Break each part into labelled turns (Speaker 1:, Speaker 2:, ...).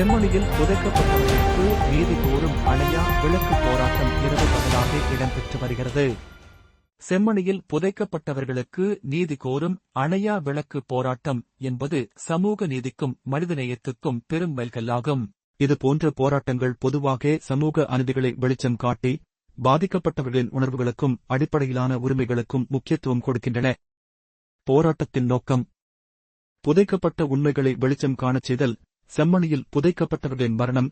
Speaker 1: செம்மொழியில் புதைக்கப்பட்டவர்களுக்கு நீதி கோரும் அணையா விளக்கு போராட்டம் இரவு பகலாக இடம்பெற்று வருகிறது. செம்மணியில் புதைக்கப்பட்டவர்களுக்கு நீதி கோரும் அணையா விளக்கு போராட்டம் என்பது சமூக நீதிக்கும் மனிதநேயத்துக்கும் பெரும் மைல்கல்லாகும் இது போன்ற போராட்டங்கள் பொதுவாக சமூக அநீதிகளை வெளிச்சம் காட்டி பாதிக்கப்பட்டவர்களின் உணர்வுகளுக்கும் அடிப்படையிலான உரிமைகளுக்கும் முக்கியத்துவம் கொடுக்கின்றன. போராட்டத்தின் நோக்கம் புதைக்கப்பட்ட உண்மைகளை வெளிச்சம் காணச் செய்தல் செம்மணியில் புதைக்கப்பட்டவர்களின் மரணம்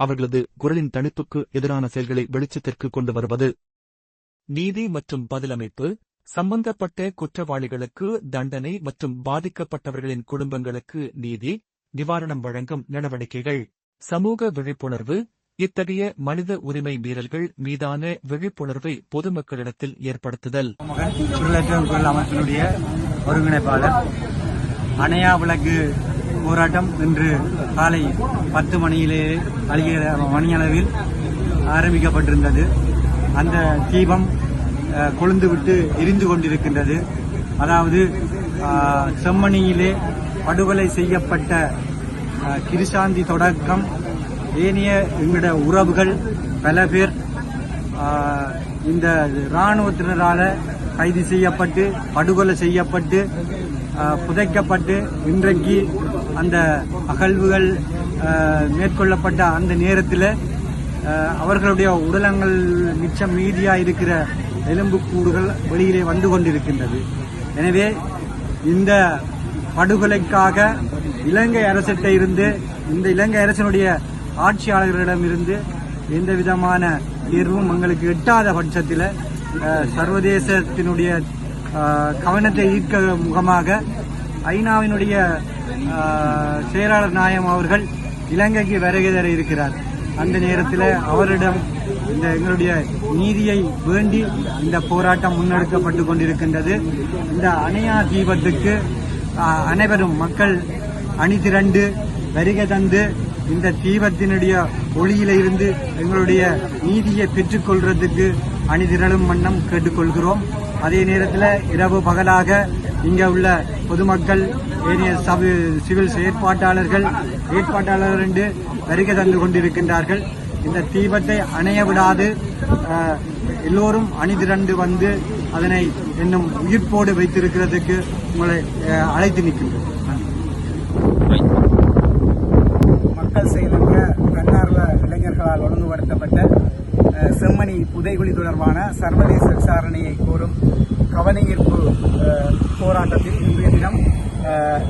Speaker 1: அவர்களது குரலின் தணிப்புக்கு எதிரான செயல்களை வெளிச்சத்திற்கு கொண்டு வருவது. நீதி மற்றும் பதிலமைப்பு சம்பந்தப்பட்ட குற்றவாளிகளுக்கு தண்டனை மற்றும் பாதிக்கப்பட்டவர்களின் குடும்பங்களுக்கு நீதி நிவாரணம் வழங்கும் நடவடிக்கைகள். சமூக விழிப்புணர்வு இத்தகைய மனித உரிமை மீறல்கள் மீதான விழிப்புணர்வை பொதுமக்களிடத்தில் ஏற்படுத்துதல்.
Speaker 2: அமைப்பினுடைய ஒருங்கிணைப்பாளர் அணையா விளக்கு போராட்டம் இன்று காலை பத்து மணியிலே அழிகிற மணியளவில் ஆரம்பிக்கப்பட்டிருந்தது. அந்த தீபம் கொழுந்துவிட்டு எரிந்து கொண்டிருக்கின்றது. அதாவது செம்மணியிலே படுகொலை செய்யப்பட்ட கிருசாந்தி தொடக்கம் ஏனைய எங்களோட உறவுகள் பல பேர் இந்த இராணுவத்தினரால் கைது செய்யப்பட்டு படுகொலை செய்யப்பட்டு புதைக்கப்பட்டு இன்றைக்கு அந்த அகழ்வுகள் மேற்கொள்ளப்பட்ட அந்த நேரத்தில் அவர்களுடைய உடலங்கள் மிச்சம் மீதியாக இருக்கிற எலும்புக்கூடுகள் வெளியிலே வந்து கொண்டிருக்கின்றது. எனவே இந்த படுகொலைக்காக இலங்கை அரசிட்ட இருந்து இந்த இலங்கை அரசினுடைய ஆட்சியாளர்களிடமிருந்து எந்த விதமான தீர்வும் எங்களுக்கு எட்டாத பட்சத்தில் சர்வதேசத்தினுடைய கவனத்தை ஈர்க்க முகமாக ஐநாவினுடைய செயலாளர் நாயம் அவர்கள் இலங்கைக்கு வருகை தர இருக்கிறார். அந்த நேரத்தில் அவரிடம் இந்த எங்களுடைய நீதியை வேண்டி இந்த போராட்டம் முன்னெடுக்கப்பட்டு கொண்டிருக்கின்றது. இந்த அணையா தீபத்துக்கு அனைவரும் மக்கள் அணி திரண்டு வருகை தந்து இந்த தீபத்தினுடைய ஒளியில இருந்து எங்களுடைய நீதியை பெற்றுக்கொள்றதுக்கு அணிதிரளும் வண்ணம் கேட்டுக்கொள்கிறோம். அதே நேரத்தில் இரவு பகலாக இங்க உள்ள பொதுமக்கள் ஏனைய சபு சிவில் செயற்பாட்டாளர்கள் ஏற்பாட்டாளர்கள் என்று வருகை தந்து கொண்டிருக்கின்றார்கள். இந்த தீபத்தை அணைய விடாது. எல்லோரும் அணிதிரண்டு வந்து அதனை இன்னும் உயிர்ப்போடு வைத்திருக்கிறதுக்கு உங்களை அழைத்து நிற்கின்றோம்.
Speaker 3: மக்கள் செயலற்ற தன்னார்வ இளைஞர்களால் ஒழுங்குபடுத்தப்பட்ட செம்மணி புதைகுழி தொடர்பான சர்வதேச விசாரணையை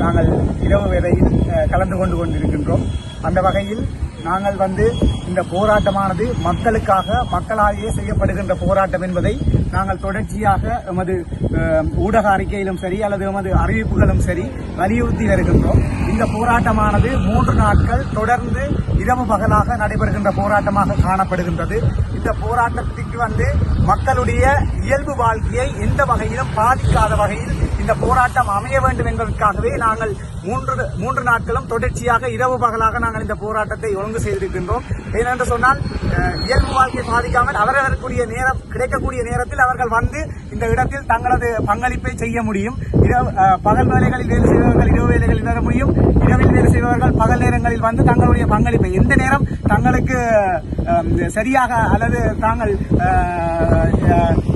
Speaker 3: நாங்கள் இரவு வேளையில் கலந்து கொண்டு கொண்டிருக்கின்றோம். அந்த வகையில் நாங்கள் வந்து இந்த போராட்டமானது மக்களுக்காக மக்களாலேயே செய்யப்படுகின்ற போராட்டம் என்பதை நாங்கள் தொடர்ச்சியாக எமது ஊடக அறிக்கையிலும் சரி அல்லது எமது அறிவிப்புகளும் சரி வலியுறுத்தி வருகின்றோம். இந்த போராட்டமானது மூன்று நாட்கள் தொடர்ந்து இரவு பகலாக நடைபெறுகின்ற போராட்டமாக காணப்படுகின்றது. இந்த போராட்டத்திற்கு வந்து மக்களுடைய இயல்பு வாழ்க்கையை எந்த வகையிலும் பாதிக்காத வகையில் இந்த போராட்டம் அமைய வேண்டும் என்பதற்காகவே நாங்கள் மூன்று மூன்று நாட்களும் தொடர்ச்சியாக இரவு பகலாக நாங்கள் இந்த போராட்டத்தை ஒழுங்கு செய்திருக்கின்றோம். ஏனென்று சொன்னால் இயல்பு வாழ்க்கையை பாதிக்காமல் அவர்களுக்குரிய நேரம் கிடைக்கக்கூடிய நேரத்தில் அவர்கள் வந்து இந்த இடத்தில் தங்களது பங்களிப்பை செய்ய முடியும். இரவு பகல் வேலைகளில் வேலை செய்பவர்கள் இரவு வேலைகளில் வர முடியும். இரவில் வேலை செய்பவர்கள் பகல் நேரங்களில் வந்து தங்களுடைய பங்களிப்பை எந்த நேரம் தங்களுக்கு சரியாக அல்லது தாங்கள்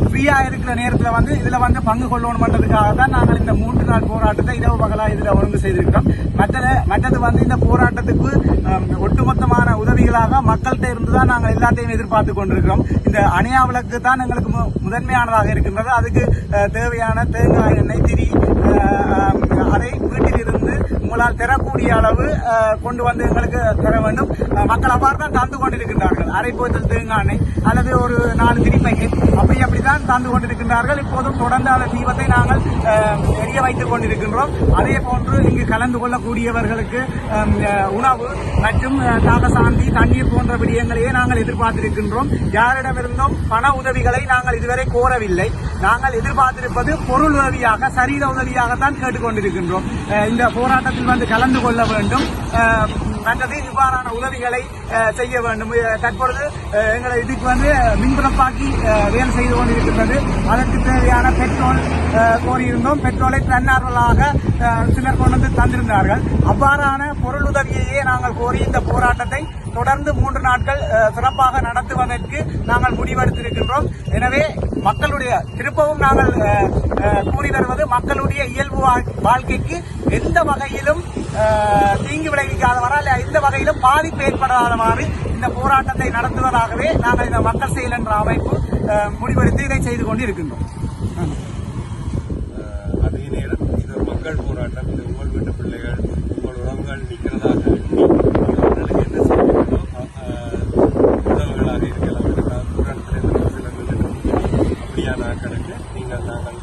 Speaker 3: ஃப்ரீயா இருக்கிற நேரத்தில் வந்து இதுல வந்து பங்கு கொள்ளணும்ன்றதுக்காக தான் நாங்கள் இந்த மூன்று நாள் போராட்டத்தை இரவு பகலா இதுல ஒழுங்கு செய்திருக்கிறோம். மற்றது மற்றது வந்து இந்த போராட்டத்துக்கு ஒட்டுமொத்தமான உதவிகளாக மக்கள்கிட்ட இருந்து தான் நாங்கள் எல்லாத்தையும் எதிர்பார்த்து கொண்டிருக்கிறோம். இந்த அணையா விளக்கு தான் எங்களுக்கு மு- முதன்மையானதாக இருக்கின்றது. அதுக்கு தேவையான தேங்காய் எண்ணெய் திரி அதை உங்களால் தரக்கூடிய அளவு கொண்டு வந்து எங்களுக்கு தர வேண்டும். மக்கள் அவ்வாறு தான் தந்து கொண்டிருக்கிறார்கள் அரைப்போத்தல் தேங்காய் அல்லது ஒரு நாலு திரிப்பைக்கு தான் தந்து கொண்டிருக்கின்றார்கள். இப்போதும் தொடர்ந்து அந்த தீபத்தை நாங்கள் எரிய வைத்துக் கொண்டிருக்கின்றோம். அதே போன்று இங்கு கலந்து கொள்ளக்கூடியவர்களுக்கு உணவு மற்றும் அஹ், தாகசாந்தி தண்ணீர் போன்ற விடயங்களையே நாங்கள் எதிர்பார்த்திருக்கின்றோம். யாரிடமிருந்தும் பண உதவிகளை நாங்கள் இதுவரை கோரவில்லை. நாங்கள் எதிர்பார்த்திருப்பது பொருள் உதவியாக சரீர உதவியாகத்தான் கேட்டுக்கொண்டிருக்கின்றோம். இந்த போராட்டத்தில் வந்து கலந்து கொள்ள வேண்டும். மற்றது இவ்வாறான உதவிகளை செய்ய வேண்டும். தற்பொழுது எங்களை இதுக்கு வந்து மின்புறப்பாக்கி வேலை செய்து கொண்டிருக்கின்றது. அதற்கு தேவையான பெட்ரோல் கோரியிருந்தோம். பெட்ரோலை தன்னார்வலாக சிலர் கொண்டு வந்து தந்திருந்தார்கள். அவ்வாறான பொருளுதவியையே நாங்கள் கோரி இந்த போராட்டத்தை தொடர்ந்து மூன்று நாட்கள் சிறப்பாக நடத்துவதற்கு நாங்கள் முடிவெடுத்திருக்கின்றோம். எனவே மக்களுடைய திருப்பவும் நாங்கள் கூறி வருவது மக்களுடைய இயல்பு வாழ்- வாழ்க்கைக்கு எந்த வகையிலும் தீங்கு விளைவிக்காதவரா இல்ல எந்த வகையிலும் பாதிப்பு ஏற்படாதவாறு இந்த போராட்டத்தை நடத்துவதாகவே நாங்கள் இந்த மக்கள் செயல் என்ற அமைப்பு முடிவெடுத்து இதை செய்து கொண்டு இருக்கின்றோம்
Speaker 4: அதே நேரம் இது ஒரு மக்கள் போராட்டம் இது உங்கள் வீட்டு பிள்ளைகள் உங்கள் உறவுகள் நிற்கிறதாக அவர்களுக்கு என்ன செய்யணுமோ உறவுகளாக இருக்கலாம். அப்படியான கணக்கு நீங்கள் நாங்கள்